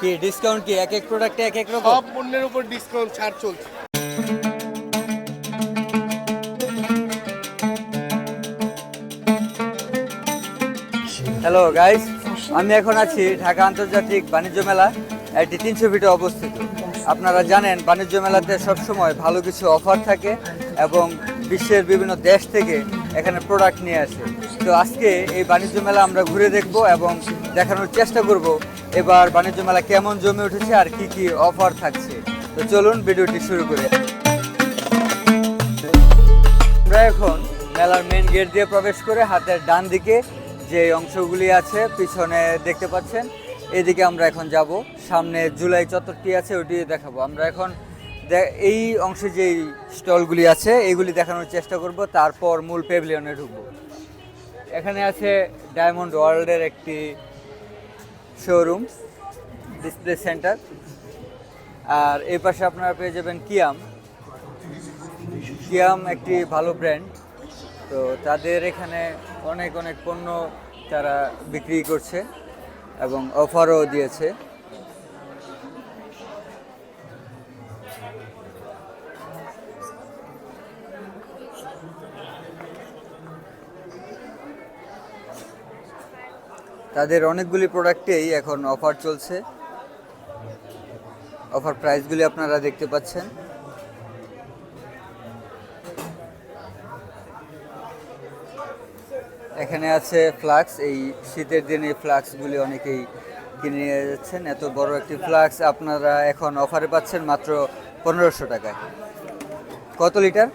কি ডিসকাউন্ট কি? এক এক প্রোডাক্টে এক এক রকম? সব পণ্যের উপর ডিসকাউন্ট ছাড় চলছে। হ্যালো গাইস আমি এখন আছি ঢাকা আন্তর্জাতিক বাণিজ্য মেলা এটি তিনশো ফিটে অবস্থিত। আপনারা জানেন বাণিজ্য মেলাতে সবসময় ভালো কিছু অফার থাকে এবং বিশ্বের বিভিন্ন দেশ থেকে এখানে প্রোডাক্ট নিয়ে আসে। তো আজকে এই বাণিজ্য মেলা আমরা ঘুরে দেখব এবং দেখানোর চেষ্টা করব এবার বাণিজ্য মেলা কেমন জমে উঠেছে আর কি কি অফার থাকছে। তো চলুন ভিডিওটি শুরু করি। আমরা এখন মেলার মেন গেট দিয়ে প্রবেশ করে হাতের ডান দিকে যে অংশগুলি আছে পিছনে দেখতে পাচ্ছেন, এদিকে আমরা এখন যাব। সামনে জুলাই চত্বরটি আছে, ওটি দেখাবো। আমরা এখন এই অংশে যে স্টলগুলি আছে এইগুলি দেখানোর চেষ্টা করব, তারপর মূল পেভিলিয়নে ঢুকবো। এখানে আছে ডায়মন্ড ওয়ার্ল্ডের একটি শোরুম ডিসপ্লে সেন্টার আর এই পাশে আপনারা পেয়ে যাবেন কিয়াম কিয়াম একটি ভালো ব্র্যান্ড তো তাদের এখানে অনেক অনেক পণ্য তারা বিক্রি করছে এবং অফারও দিয়েছে। তাদের অনেকগুলি প্রোডাক্টেই এখন অফার চলছে। অফার প্রাইসগুলি আপনারা দেখতে পাচ্ছেন। এখানে আছে ফ্লাক্স, এই শীতের দিনে ফ্লাক্সগুলি অনেকেই কিনে নিয়ে যাচ্ছেন। এত বড় একটি ফ্লাক্স আপনারা এখন অফারে পাচ্ছেন মাত্র পনেরোশো টাকায়। কত লিটার?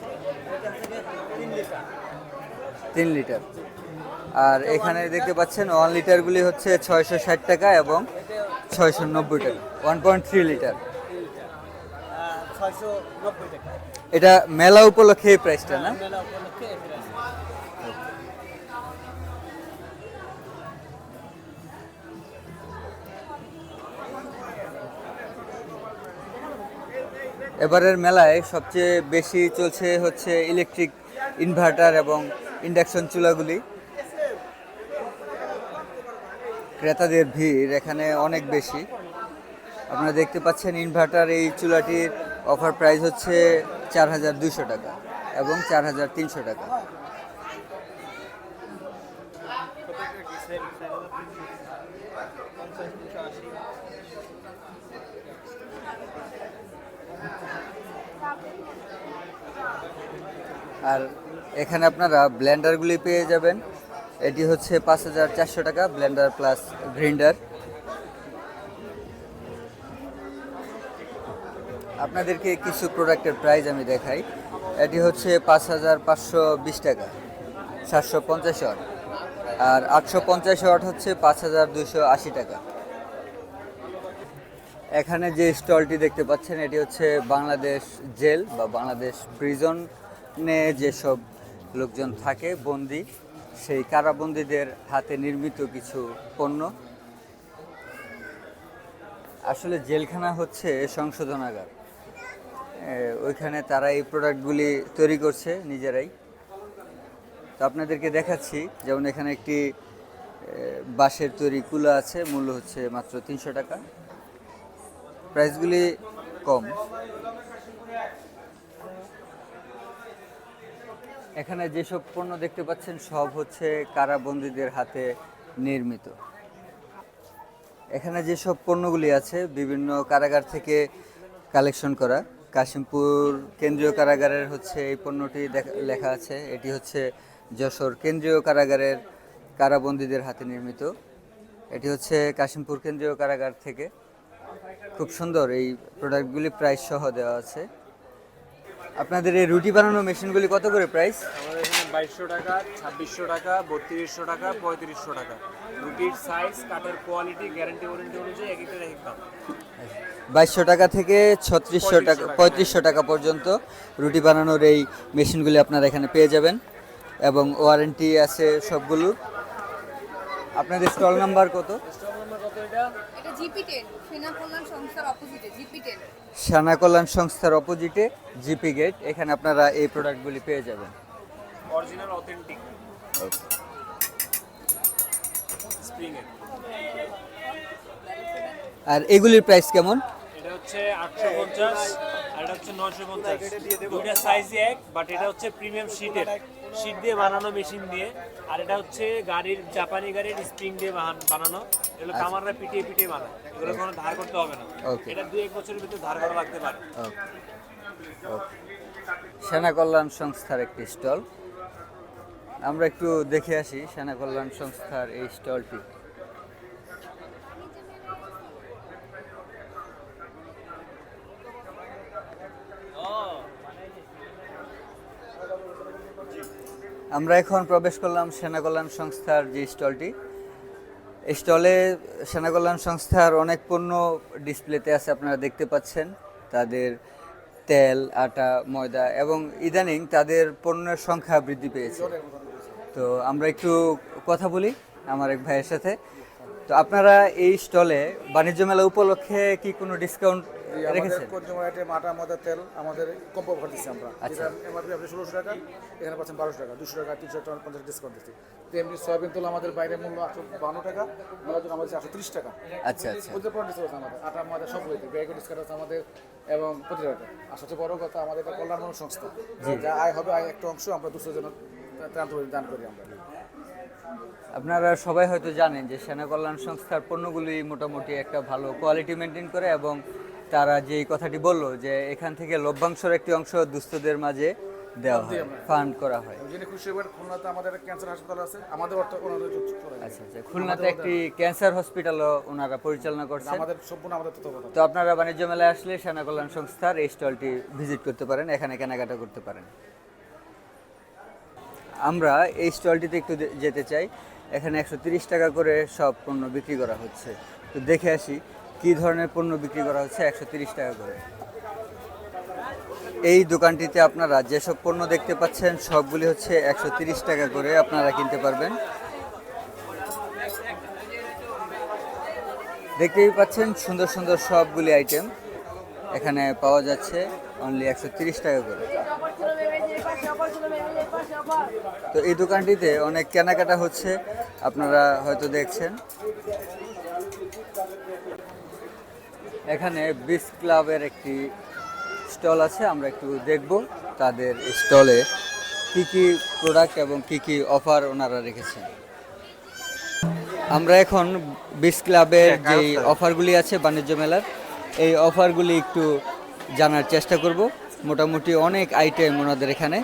তিন লিটার। আর এখানে দেখতে পাচ্ছেন ওয়ান লিটারগুলি হচ্ছে ছয়শো ষাট টাকা এবং ছয়শো নব্বই টাকা ওয়ান পয়েন্ট থ্রি লিটার এটা মেলা উপলক্ষে এই প্রাইসটা না। এবারের মেলায় সবচেয়ে বেশি চলছে হচ্ছে ইলেকট্রিক ইনভার্টার এবং ইন্ডাকশন চুলাগুলি ক্রেতাদের ভিড় এখানে অনেক বেশি। আপনারা দেখতে পাচ্ছেন ইনভার্টার এই চুলাটির অফার প্রাইস হচ্ছে চার হাজার দুশো টাকা এবং চার হাজার তিনশো টাকা। আর এখানে আপনারা ব্লেন্ডারগুলি পেয়ে যাবেন। এটি হচ্ছে পাঁচ হাজার চারশো টাকা, ব্লেন্ডার প্লাস গ্রাইন্ডার আপনাদেরকে কিছু প্রোডাক্টের প্রাইস আমি দেখাই। এটি হচ্ছে পাঁচ হাজার পাঁচশো বিশ টাকা, সাতশো পঞ্চাশ ওয়াট। আর আটশো পঞ্চাশ ওয়াট হচ্ছে পাঁচ হাজার দুশো আশি টাকা। এখানে যে স্টলটি দেখতে পাচ্ছেন, এটি হচ্ছে বাংলাদেশ জেল বা বাংলাদেশ প্রিজনে যেসব লোকজন থাকে, বন্দি সেই কারাবন্দীদের হাতে নির্মিত কিছু পণ্য। আসলে জেলখানা হচ্ছে সংশোধনাগার। ওইখানে তারা এই প্রোডাক্টগুলি তৈরি করছে নিজেরাই। তো আপনাদেরকে দেখাচ্ছি, যেমন এখানে একটি বাঁশের তৈরি কুলা আছে, মূল্য হচ্ছে মাত্র তিনশো টাকা। প্রাইসগুলি কম। এখানে যেসব পণ্য দেখতে পাচ্ছেন, সব হচ্ছে কারাবন্দীদের হাতে নির্মিত। এখানে যেসব পণ্যগুলি আছে, বিভিন্ন কারাগার থেকে কালেকশন করা। কাশিমপুর কেন্দ্রীয় কারাগারের হচ্ছে এই পণ্যটি লেখা আছে। এটি হচ্ছে যশোর কেন্দ্রীয় কারাগারের কারাবন্দীদের হাতে নির্মিত। এটি হচ্ছে কাশিমপুর কেন্দ্রীয় কারাগার থেকে। খুব সুন্দর, এই প্রোডাক্টগুলি প্রাইস সহ দেওয়া আছে। আপনাদের এই রুটি বানানো মেশিনগুলি কত করে প্রাইস আমাদের এখানে বাইশশো টাকা ছাব্বিশশো টাকা বত্রিশশো টাকা পঁয়ত্রিশশো টাকা। রুটির সাইজ কাঠের কোয়ালিটি গ্যারান্টি ওয়ারেন্টি অনুযায়ী এক একটা এক এক দাম বাইশশো টাকা থেকে ছত্রিশশো টাকা পঁয়ত্রিশশো টাকা। পর্যন্ত রুটি বানানোর এই মেশিনগুলি আপনারা এখানে পেয়ে যাবেন। এবং ওয়ারেন্টি আছে সবগুলো। আপনাদের স্টল নাম্বার কত? এটা এটা জিপি টেন সেনা কল্যাণ সংস্থার অপোজিটে জিপি টেন সানা কল্যাণ সংস্থার অপোজিটে জিপি গেট এখানে আপনারা এই প্রোডাক্টগুলি পেয়ে যাবেন। অরিজিনাল অথেন্টিক স্প্রিং এর আর এগুলির প্রাইস কেমন? এটা হচ্ছে আটশো পঞ্চাশ আর এটা হচ্ছে নয়শো পঞ্চাশ। দুইটা সাইজই এক বাট এটা হচ্ছে প্রিমিয়াম শীটের শীট দিয়ে বানানো মেশিন দিয়ে। আর এটা হচ্ছে গাড়ির জাপানি গাড়ির স্প্রিং দিয়ে বানান- বানানো। এগুলো কামাররা পিটিয়ে পিটিয়ে বানায়। এগুলো কোনো ধার করতে হবে না। এটা দুই এক বছরের ভিতরে ধার করা লাগতে পারে। সেনা কল্যাণ সংস্থার একটি স্টল। আমরা একটু দেখে আসি সেনা কল্যাণ সংস্থার এই স্টলটি। আমরা এখন প্রবেশ করলাম সেনা কল্যাণ সংস্থার যে স্টলটি। স্টলে সেনা কল্যাণ সংস্থার অনেক পণ্য ডিসপ্লেতে আছে, আপনারা দেখতে পাচ্ছেন। তাদের তেল, আটা, ময়দা এবং ইদানিং তাদের পণ্যের সংখ্যা বৃদ্ধি পেয়েছে। তো আমরা একটু কথা বলি আমার এক ভাইয়ের সাথে। তো আপনারা এই স্টলে বাণিজ্য মেলা উপলক্ষে কি কোনো ডিসকাউন্ট রেখেছেন? কনজিউমার আইটেম আটা ময়দা তেল আমাদের কম্পো অফার দিচ্ছি আমরা। আচ্ছা। যেটা এমআরপি আপনি ষোলোশো টাকা এখানে পাচ্ছেন বারোশো টাকা দুশো টাকা তিনশো টাকা পঞ্চাশ ডিসকাউন্ট দিচ্ছি। তেমনি সয়াবিন তেল আমাদের বাইরে মূল্য আটশো বান্ন টাকা মেলার জন্য আমাদের আটশো ত্রিশ টাকা। আচ্ছা আচ্ছা। ওদের পর ডিসকাউন্ট আমাদের আটা ময়দা সব হইতে ব্যাগ ডিসকাউন্ট আছে আমাদের এবং প্রতিটা আর সবচেয়ে বড় কথা আমাদের এটা কল্যাণমূলক সংস্থা। যা আয় হবে আয় একটা অংশ আমরা দুশো জন দান করি আমরা। আপনারা সবাই হয়তো জানেন যে সেনা কল্যাণ সংস্থার পণ্যগুলি মোটামুটি একটা ভালো কোয়ালিটি মেনটেন করে এবং তারা যে কথাটি বলল যে এখান থেকে লভ্যাংশের একটি অংশ দুস্থদের মাঝে দেওয়া হয় ফান্ড করা হয়। যিনি খুশি হবেন খুলনাতে আমাদের ক্যান্সার হাসপাতাল আছে আমাদের অর্থ ওনাদের আচ্ছা আচ্ছা খুলনাতে একটি ক্যান্সার হসপিটালও ওনারা পরিচালনা করছেন। আমাদের সম্পূর্ণ আমাদের তত্ত্বাবধান। তো আপনারা বাণিজ্য মেলায় আসলে সেনা কল্যাণ সংস্থার এই স্টলটি ভিজিট করতে পারেন এখানে কেনাকাটা করতে পারেন। আমরা এই স্টলটিতে একটু যেতে চাই এখানে একশো তিরিশ টাকা করে সব পণ্য বিক্রি করা হচ্ছে। তো দেখে আসি কি ধরনের পণ্য বিক্রি করা হচ্ছে? একশো টাকা করে। এই দোকানটিতে আপনারা যেসব পণ্য দেখতে পাচ্ছেন, সবগুলি হচ্ছে একশো টাকা করে আপনারা কিনতে পারবেন। দেখতেই পাচ্ছেন সুন্দর সুন্দর সবগুলি আইটেম এখানে পাওয়া যাচ্ছে অনলি একশো টাকা করে। তো এই দোকানটিতে অনেক কেনাকাটা হচ্ছে, আপনারা হয়তো দেখছেন। এখানে বিস ক্লাবের একটি স্টল আছে আমরা একটু দেখব তাদের স্টলে কি কি প্রোডাক্ট এবং কি কি অফার ওনারা রেখেছেন। আমরা এখন বিস ক্লাবের যে অফারগুলি আছে বাণিজ্য মেলার এই অফারগুলি একটু জানার চেষ্টা করব। মোটামুটি অনেক আইটেম ওনাদের এখানে।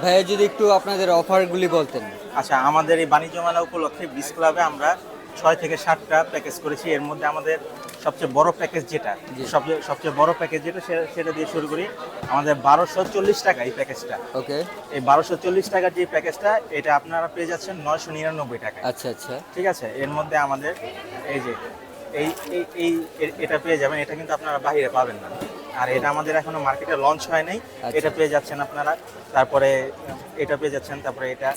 ভাইয়া যদি একটু আপনাদের অফারগুলি বলতেন। আচ্ছা আমাদের এই বাণিজ্য মেলা উপলক্ষে বিস ক্লাবে আমরা ছয় থেকে সাতটা প্যাকেজ করেছি। এর মধ্যে আমাদের সবচেয়ে বড় প্যাকেজ যেটা। সবচেয়ে সবচেয়ে বড় প্যাকেজ যেটা সেটা দিয়ে শুরু করি। আমাদের বারোশো চল্লিশ টাকা এই প্যাকেজটা ওকে। এই বারোশো চল্লিশ টাকার যে প্যাকেজটা এটা আপনারা পেয়ে যাচ্ছেন নয়শো নিরানব্বই টাকা আচ্ছা আচ্ছা। ঠিক আছে? এর মধ্যে আমাদের এই যে এই এই এই এটা পেয়ে যাবেন। এটা কিন্তু আপনারা বাইরে পাবেন না। আর এটা আমাদের এখনও মার্কেটে লঞ্চ হয় নাই। আচ্ছা। এটা পেয়ে যাচ্ছেন আপনারা। তারপরে এটা পেয়ে যাচ্ছেন তারপরে এটা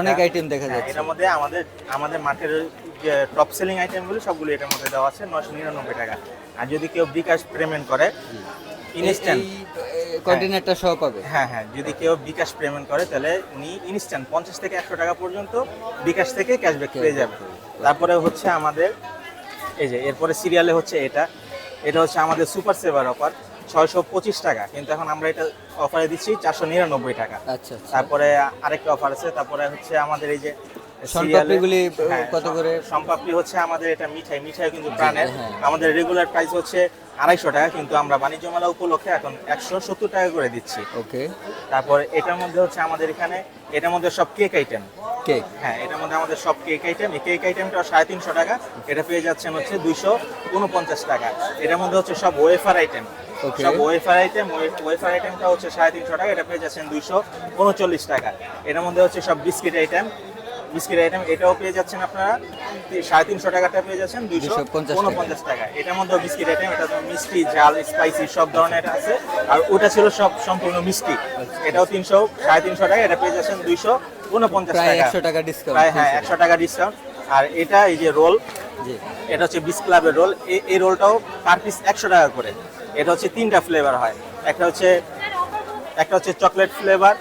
অনেক আইটেম দেখা হ্যাঁ, যাচ্ছে। এটার মধ্যে আমাদের আমাদের মার্কেটের যে টপ সেলিং আইটেমগুলো সবগুলো এটার মধ্যে দেওয়া আছে নশো নিরানব্বই টাকা। আর যদি কেউ বিকাশ পেমেন্ট করে ইনস্ট্যান্ট কন্টেনারটা সহ পাবে? হ্যাঁ হ্যাঁ যদি কেউ বিকাশ পেমেন্ট করে তাহলে উনি ইনস্ট্যান্ট পঞ্চাশ থেকে একশো টাকা পর্যন্ত বিকাশ থেকে ক্যাশব্যাক পেয়ে যাবে। তারপরে হচ্ছে আমাদের এই যে এরপরে সিরিয়ালে হচ্ছে এটা। এটা হচ্ছে আমাদের সুপার সেভার অফার ছয়শো পঁচিশ টাকা। কিন্তু এখন আমরা এটা অফারে দিচ্ছি চারশো নিরানব্বই টাকা। আচ্ছা আচ্ছা। তারপরে আরেকটা অফার আছে তারপরে হচ্ছে আমাদের এই যে কত করে? সম্পাপড়ি হচ্ছে আমাদের এটা মিঠাই মিঠাই কিন্তু প্রাণের হ্যাঁ। আমাদের রেগুলার প্রাইস হচ্ছে আড়াইশো টাকা কিন্তু আমরা বাণিজ্য মেলা উপলক্ষে এখন একশো সত্তর টাকা করে দিচ্ছি। ওকে। তারপর এটার মধ্যে হচ্ছে আমাদের এখানে এটার মধ্যে সব কেক আইটেম কেক হ্যাঁ এটার মধ্যে আমাদের সব কেক আইটেম এই কেক আইটেমটা সাড়ে তিনশো টাকা। এটা পেয়ে যাচ্ছেন হচ্ছে দুইশো উনপঞ্চাশ টাকা। এটার মধ্যে হচ্ছে সব ওয়েফার আইটেম. সব ওয়েফার আইটেম ওয়েফার আইটেমটা হচ্ছে সাড়ে তিনশো টাকা এটা পেয়ে যাচ্ছেন দুইশো উনচল্লিশ টাকা। এটার মধ্যে হচ্ছে সব বিস্কিট আইটেম বিস্কিট আইটেম এটাও পেয়ে যাচ্ছেন আপনারা। সাড়ে তিনশো টাকাটা পেয়ে যাচ্ছেন দুইশো 250 টাকা। উনপঞ্চাশ টাকা। এটার মধ্যেও বিস্কিট আইটেম এটা মিষ্টি ঝাল স্পাইসি সব ধরনের আছে। আর ওটা ছিল সব সম্পূর্ণ মিষ্টি। এটাও তিনশো সাড়ে তিনশো টাকা এটা পেয়ে যাচ্ছেন দুইশো উনপঞ্চাশ টাকা। একশো টাকা ডিসকাউন্ট হ্যাঁ একশো টাকা ডিসকাউন্ট আর এটা এই যে রোল এটা হচ্ছে বিস ক্লাবের রোল এই রোলটাও পার পিস একশো টাকা করে। এটা হচ্ছে তিনটা ফ্লেভার হয়। একটা হচ্ছে একটা হচ্ছে চকলেট ফ্লেভার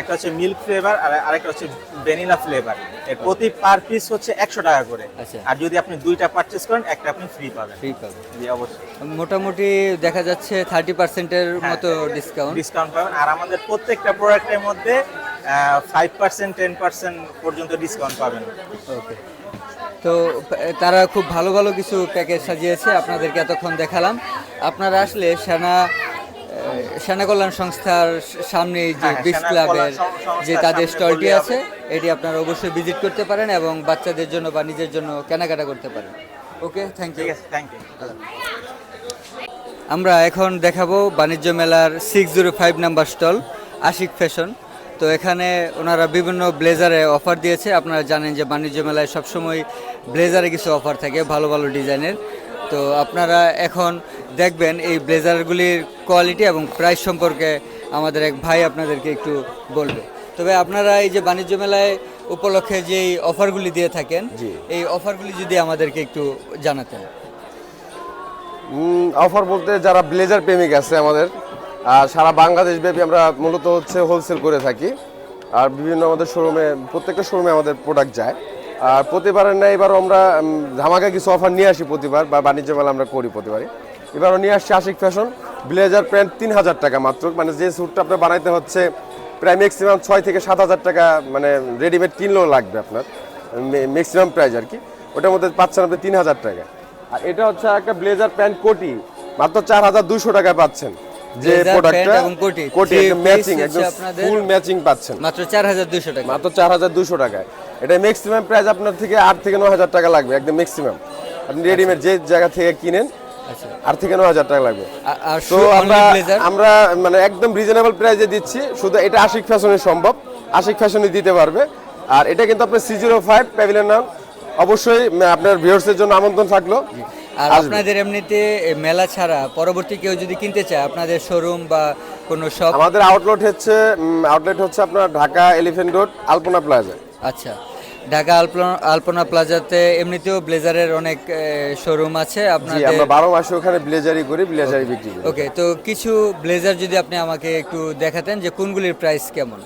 একটা হচ্ছে মিল্ক ফ্লেভার আর আরেকটা হচ্ছে ভ্যানিলা ফ্লেভার এর প্রতি পার পিস হচ্ছে একশো টাকা করে। আচ্ছা। আর যদি আপনি দুইটা পারচেস করেন একটা আপনি ফ্রি পাবেন। ফ্রি পাবেন। জি অবশ্যই। মোটামুটি দেখা যাচ্ছে থার্টি পার্সেন্টের মতো ডিসকাউন্ট ডিসকাউন্ট পাবেন। আর আমাদের প্রত্যেকটা প্রোডাক্টের মধ্যে ফাইভ পার্সেন্ট টেন পার্সেন্ট পর্যন্ত ডিসকাউন্ট পাবেন। ওকে তো তারা খুব ভালো ভালো কিছু প্যাকেজ সাজিয়েছে আপনাদেরকে এতক্ষণ দেখালাম। আপনারা আসলে সেনা সেনা কল্যাণ সংস্থার সামনে যে হ্যাঁ, বিচ ক্লাবের যে তাদের স্টলটি আছে এটি আপনারা অবশ্যই ভিজিট করতে পারেন এবং বাচ্চাদের জন্য বা নিজের জন্য কেনাকাটা করতে পারেন। Okay thank you thank you আমরা এখন দেখাবো বাণিজ্য মেলার six zero five number stall Ashik fashion তো এখানে ওনারা বিভিন্ন ব্লেজারে অফার দিয়েছে। আপনারা জানেন যে বাণিজ্য মেলায় সবসময় ব্লেজারে কিছু অফার থাকে ভালো ভালো ডিজাইনের। তো আপনারা এখন দেখবেন এই ব্লেজারগুলির কোয়ালিটি এবং প্রাইস সম্পর্কে আমাদের এক ভাই আপনাদেরকে একটু বলবে। তবে আপনারা এই যে বাণিজ্য মেলায় উপলক্ষে যেই অফারগুলি দিয়ে থাকেন এই অফারগুলি যদি আমাদেরকে একটু জানাতেন। অফার বলতে যারা ব্লেজার প্রেমিক আছে আমাদের আর সারা বাংলাদেশ ব্যাপী আমরা মূলত হচ্ছে হোলসেল করে থাকি। আর বিভিন্ন আমাদের শোরুমে প্রত্যেকটা শোরুমে আমাদের প্রোডাক্ট যায়। আর প্রতিবারের না এবার আমরা ধামাকা কিছু অফার নিয়ে আসি প্রতিবার, বা বাণিজ্য মেলা আমরা করি প্রতিবারই। এবারও নিয়ে আসছি আশিক ফ্যাশন ব্লেজার প্যান্ট তিন হাজার টাকা মাত্র। মানে যে স্যুটটা আপনার বানাইতে হচ্ছে, প্রায় ম্যাক্সিমাম ছয় থেকে সাত হাজার টাকা মানে রেডিমেড কিনলেও লাগবে আপনার। ম্যাক্সিমাম প্রাইস আর কি। ওটার মধ্যে পাচ্ছেন আপনি তিন হাজার টাকা। আর এটা হচ্ছে একটা ব্লেজার প্যান্ট কোটি। মাত্র চার হাজার দুশো টাকায় পাচ্ছেন। যে প্রোডাক্টটা কোটি। ম্যাচিং একদম ফুল ম্যাচিং পাচ্ছেন। মাত্র চার হাজার দুশো টাকা। মাত্র চার হাজার দুশো টাকায়। এটা ম্যাক্সিমাম প্রাইস আপনার থেকে আট থেকে নয় হাজার টাকা লাগবে একদম ম্যাক্সিমাম আপনি রেডিমেড যে জায়গা থেকে কিনেন আচ্ছা। আট থেকে নয় হাজার টাকা লাগবে। তো আমরা আমরা মানে একদম রিজনেবল প্রাইসে দিচ্ছি। শুধু এটা আশিক ফ্যাশনে সম্ভব। আশিক ফ্যাশনে দিতে পারবে। আর এটা কিন্তু আপনার সি জিরো ফাইভ প্যাভিলিয়ন নাম। অবশ্যই আপনার ভিউয়ার্সের জন্য আমন্ত্রণ থাকল। আর আপনাদের এমনিতে মেলা ছাড়া পরবর্তী কেউ যদি কিনতে চায় আপনাদের শোরুম বা কোনো শপ আমাদের আউটলেট হচ্ছে আউটলেট হচ্ছে আপনার Dhaka elephant road Alpana plaza আচ্ছা ঢাকা আলপনা আলপনা প্লাজাতে এমনিতেও ব্লেজারের অনেক শোরুম আছে জি আপনাদের আমরা বারো মাসে ওখানে ব্লেজারি করি ব্লেজারি বিক্রি করি। ওকে তো কিছু ব্লেজার যদি আপনি আমাকে একটু দেখাতেন যে কোনগুলির প্রাইস কেমন?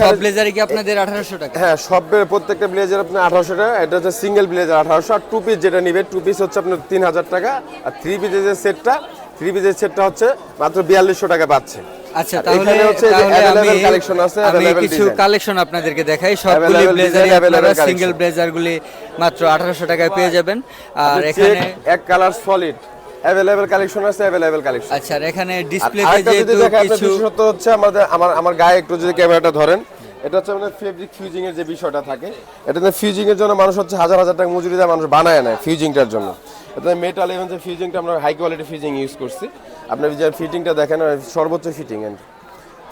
সব কি আপনাদের টাকা? হ্যাঁ সব প্রত্যেকটা ব্লেজার আপনার আঠারোশো টাকা। এটা হচ্ছে সিঙ্গেল ব্লেজার আঠারোশো। আর টু পিস যেটা নিবে টু পিস হচ্ছে আপনার তিন হাজার টাকা। আর থ্রি পিসের যে সেটটা থ্রি পিসের সেটটা হচ্ছে মাত্র বিয়াল্লিশশো টাকা পাচ্ছে। আচ্ছা তাহলে এখানে হচ্ছে যে তাহলে available আছে, আমি কিছু কালেকশন আপনাদেরকে দেখাই। সবগুলি ব্লেজারই আপনারা সিঙ্গেল collection। ব্লেজারগুলি মাত্র আঠারোশো টাকায় পেয়ে যাবেন। আর এখানে এক কালার সলিড অ্যাভেলেবেল কালেকশন আছে অ্যাভেলেবেল কালেকশন আচ্ছা আর এখানে ডিসপ্লেতে যেহেতু কিছু বিশেষত হচ্ছে আমাদের আমার আমার গায়ে একটু যদি ক্যামেরাটা ধরেন এটা হচ্ছে আমাদের ফেব্রিক ফিউজিং এর যে বিষয়টা থাকে এটাতে ফিউজিং এর জন্য মানুষ হচ্ছে হাজার হাজার টাকা মজুরি দেয় মানুষ বানায় নেয় ফিউজিংটার জন্য। এটাতে মেটাল এবং যে ফিউজিংটা আমরা হাই কোয়ালিটি ফিউজিং ইউজ করছি আপনি যে ফিটিংটা দেখেন সর্বোচ্চ ফিটিং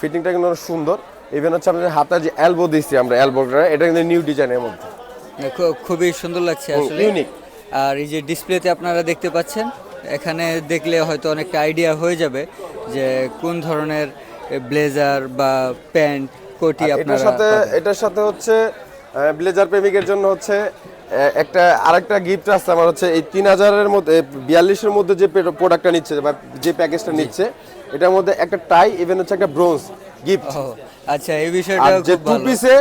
ফিটিংটা কিন্তু অনেক সুন্দর। ইভেন হচ্ছে আমাদের হাতার যে এলবো দিচ্ছি আমরা এলবোটা এটা কিন্তু নিউ ডিজাইনের মধ্যে। খুবই সুন্দর লাগছে আসলে। unique। আর এই যে ডিসপ্লেতে আপনারা দেখতে পাচ্ছেন এখানে দেখলে হয়তো অনেকটা আইডিয়া হয়ে যাবে যে কোন ধরনের ব্লেজার বা প্যান্ট কোটি আপনার সাথে এটার সাথে হচ্ছে ব্লেজার প্রেমিকের জন্য হচ্ছে একটা আরেকটা গিফট আছে আমার হচ্ছে এই তিন হাজারের মধ্যে বিয়াল্লিশের মধ্যে যে প্রোডাক্টটা নিচ্ছে বা যে প্যাকেজটা নিচ্ছে এটার মধ্যে একটা টাই ইভেন হচ্ছে একটা ব্রোঞ্জ গিফট আচ্ছা এই বিষয়টা যে টু পিসে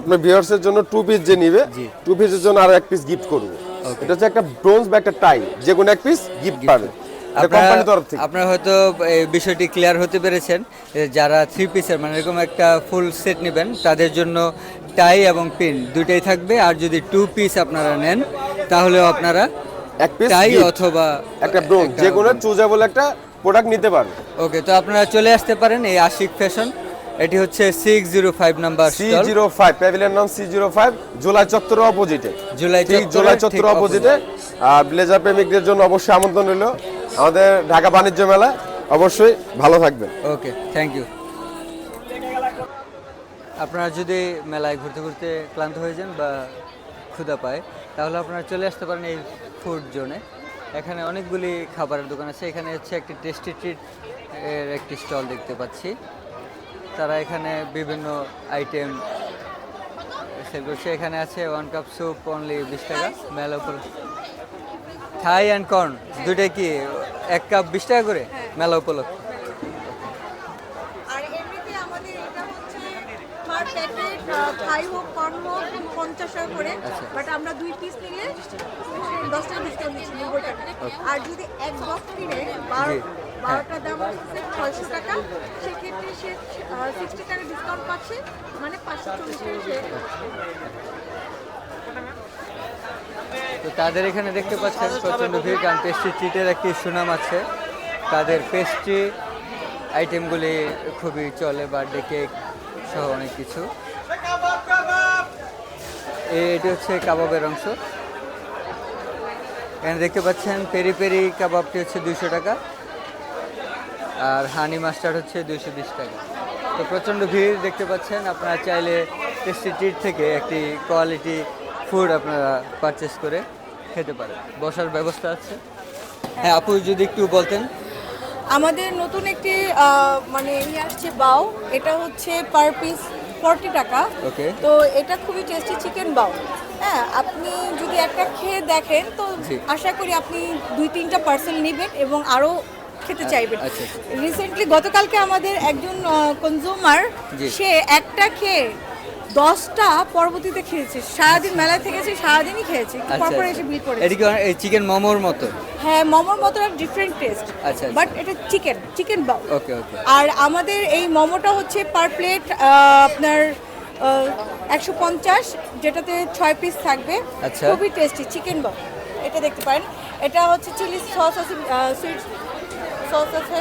আপনার ভিউয়ার্সের জন্য টু পিস যে নিবে টু পিসের জন্য আরও এক পিস গিফট করবে। এটা হচ্ছে একটা ব্রোঞ্জ বা একটা টাই যে কোনো এক পিস গিফট পাবে। আপনারা হয়তো এই বিষয়টি ক্লিয়ার হতে পেরেছেন যারা থ্রি পিসের মানে এরকম একটা ফুল সেট নেবেন তাদের জন্য টাই এবং পিন দুইটাই থাকবে। আর যদি টু পিস আপনারা নেন তাহলেও আপনারা এক পিস টাই অথবা একটা ব্রোঞ্জ যে কোনো চুজেবল একটা প্রোডাক্ট নিতে পারবে ওকে তো আপনারা চলে আসতে পারেন এই আশিক ফ্যাশন এটি হচ্ছে six zero five number C zero five pavilion নাম সি জিরো ফাইভ জুলাই চত্বরের অপোজিটে। জুলাই ঠিক চত্বরের জুলাই চত্বর অপোজিটে। ব্লেজার প্রেমিকদের জন্য অবশ্যই আমন্ত্রণ রইল। আমাদের ঢাকা বাণিজ্য মেলা অবশ্যই ভালো থাকবেন। ওকে থ্যাংক ইউ আপনারা যদি মেলায় ঘুরতে ঘুরতে ক্লান্ত হয়ে যান বা ক্ষুধা পায় তাহলে আপনারা চলে আসতে পারেন এই ফুড জোনে এখানে অনেকগুলি খাবারের দোকান আছে। এখানে হচ্ছে একটি টেস্টি ট্রিট এর একটি স্টল দেখতে পাচ্ছি। তারা এখানে বিভিন্ন আইটেম সেল করছে। এখানে আছে ওয়ান কাপ স্যুপ অনলি বিশ টাকা মেলা উপর। থাই অ্যান্ড কর্ন দুইটাই কি? এক কাপ বিশ টাকা করে? মেলা উপলক্ষে। আর এমনিতে আমাদের এটা হচ্ছে পার মগ পঞ্চাশ টাকা করে। বাট আমরা দুই পিস নিলে দশ টাকা ডিসকাউন্ট দিচ্ছি নব্বই টাকা। আর যদি এক বক্স কিনে বারো বারোটার দাম ছয়শো টাকা। সেক্ষেত্রে সে সিক্সটি টাকা ডিসকাউন্ট পাচ্ছে মানে পাঁচশো চল্লিশ তো তাদের এখানে দেখতে পাচ্ছেন প্রচণ্ড ভিড়, কারণ পেস্ট্রি ট্রিটের একটি সুনাম আছে। তাদের পেস্ট্রি আইটেমগুলি খুবই চলে বার্থডে কেক সহ অনেক কিছু। এটি হচ্ছে কাবাবের অংশ। এখানে দেখতে পাচ্ছেন পেরি পেরি কাবাবটি হচ্ছে দুইশো টাকা। আর হানি মাস্টার্ড হচ্ছে দুইশো বিশ টাকা। তো প্রচণ্ড ভিড় দেখতে পাচ্ছেন আপনারা চাইলে টেস্টি ট্রিট থেকে একটি কোয়ালিটি ফুড আপনারা পারচেস করে খেতে পারেন। বসার ব্যবস্থা আছে। হ্যাঁ আপু যদি একটু বলতেন। আমাদের নতুন একটি মানে ইয়ে আসছে বাউ এটা হচ্ছে পার পিস ফর্টি টাকা। ওকে তো এটা খুবই টেস্টি চিকেন বাউ হ্যাঁ আপনি যদি একটা খেয়ে দেখেন তো আশা করি আপনি দুই তিনটা পার্সেল নেবেন এবং আরও খেতে চাইবেন আচ্ছা, আচ্ছা। রিসেন্টলি গতকালকে আমাদের একজন কনজিউমার সে একটা খেয়ে দশটা পরবর্তীতে খেয়েছে। সারাদিন মেলায় থেকেছে সারাদিনই খেয়েছে। আচ্ছা এসে বিল আচ্ছা। করেছে এটি কি চিকেন মোমোর মতো? হ্যাঁ মোমোর মতো ডিফারেন্ট টেস্ট আচ্ছা, আচ্ছা। বাট এটা চিকেন চিকেন বাও ওকে ওকে আর আমাদের এই মোমোটা হচ্ছে পার প্লেট আপনার একশো পঞ্চাশ যেটাতে ছয় পিস থাকবে। আচ্ছা। খুবই টেস্টি চিকেন বাও এটা দেখতে পারেন। এটা হচ্ছে চিলি সস আছে সুইট সস আছে।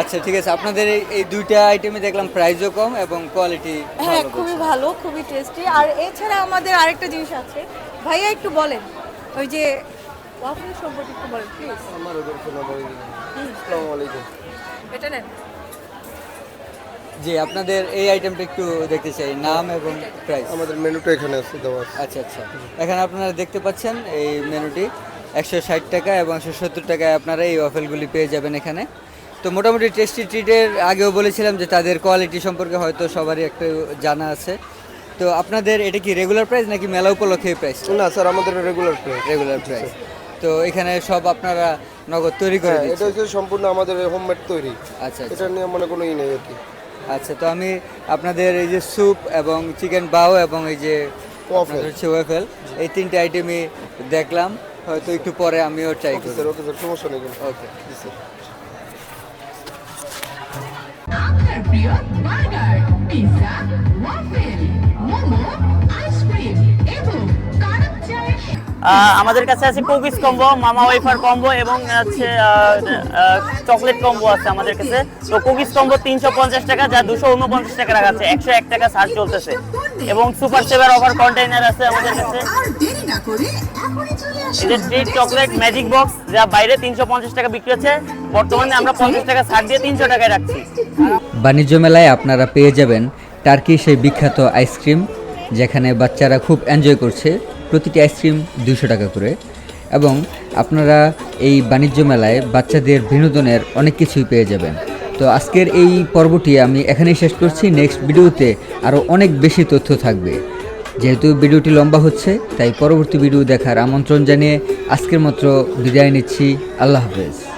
আচ্ছা ঠিক আছে। আপনাদের এই এই দুইটা আইটেমে দেখলাম প্রাইসও কম এবং কোয়ালিটি হ্যাঁ খুবই ভালো খুবই টেস্টি আর এছাড়া আমাদের আরেকটা জিনিস আছে। ভাইয়া একটু বলেন। ওই যে ওয়াফেল সম্পর্কে একটু বলেন প্লিজ আমার ওদের আসসালামু আলাইকুম। এটা নেন। জি আপনাদের এই আইটেমটা একটু দেখতে চাই। নাম এবং প্রাইস আমাদের মেনুটা এখানে আছে দেওয়া আচ্ছা আচ্ছা। এখানে আপনারা দেখতে পাচ্ছেন এই মেনুটি। একশো ষাট টাকা এবং একশো সত্তর টাকায় আপনারা এই ওয়াফেলগুলি পেয়ে যাবেন এখানে। তো মোটামুটি টেস্টি ট্রিটের আগেও বলেছিলাম যে তাদের কোয়ালিটি সম্পর্কে হয়তো সবারই একটু জানা আছে। তো আপনাদের এটা কি রেগুলার প্রাইস নাকি মেলা উপলক্ষে প্রাইস না স্যার আমাদের রেগুলার প্রাইস রেগুলার প্রাইস তো এখানে সব আপনারা নগদ তৈরি করে হ্যাঁ এটা হচ্ছে সম্পূর্ণ আমাদের হোমমেড তৈরি। আচ্ছা আচ্ছা। এটা নিয়ে মনে কোনো ই নেই আর কি। আচ্ছা তো আমি আপনাদের এই যে স্যুপ এবং চিকেন বাও এবং এই যে। হচ্ছে ওয়েফেল এই তিনটে আইটেমই দেখলাম। হয়তো একটু পরে আমিও ট্রাই ওকে করব স্যার ওকে স্যার সমস্যা নেই। Okay ji sir burger pizza waffle momo আমাদের কাছে আছে কুকিজ কম্বো, মামা ওয়েফার কম্বো এবং হচ্ছে চকলেট কম্বো আছে আমাদের কাছে। তো কুকিজ কম্বো তিনশো পঞ্চাশ টাকা, যা দুশো উনপঞ্চাশ টাকা রাখা আছে। একশো এক টাকা ছাড় চলতেছে। এবং সুপার সেভার ওভার কন্টেইনার আছে আমাদের কাছে। ট্রিট চকলেট ম্যাজিক বক্স যা বাইরে তিনশো পঞ্চাশ টাকা বিক্রি হচ্ছে। বর্তমানে আমরা পঞ্চাশ টাকা ছাড় দিয়ে তিনশো টাকায় রাখছি। বাণিজ্য মেলায় আপনারা পেয়ে যাবেন টার্কি, সেই বিখ্যাত আইসক্রিম, যেখানে বাচ্চারা খুব এনজয় করছে। প্রতিটি আইসক্রিম দুশো টাকা করে। এবং আপনারা এই বাণিজ্য মেলায় বাচ্চাদের বিনোদনের অনেক কিছুই পেয়ে যাবেন। তো আজকের এই পর্বটি আমি এখানেই শেষ করছি। নেক্সট ভিডিওতে আরও অনেক বেশি তথ্য থাকবে। যেহেতু ভিডিওটি লম্বা হচ্ছে, তাই পরবর্তী ভিডিও দেখার আমন্ত্রণ জানিয়ে আজকের মতো বিদায় নিচ্ছি। আল্লাহ হাফেজ।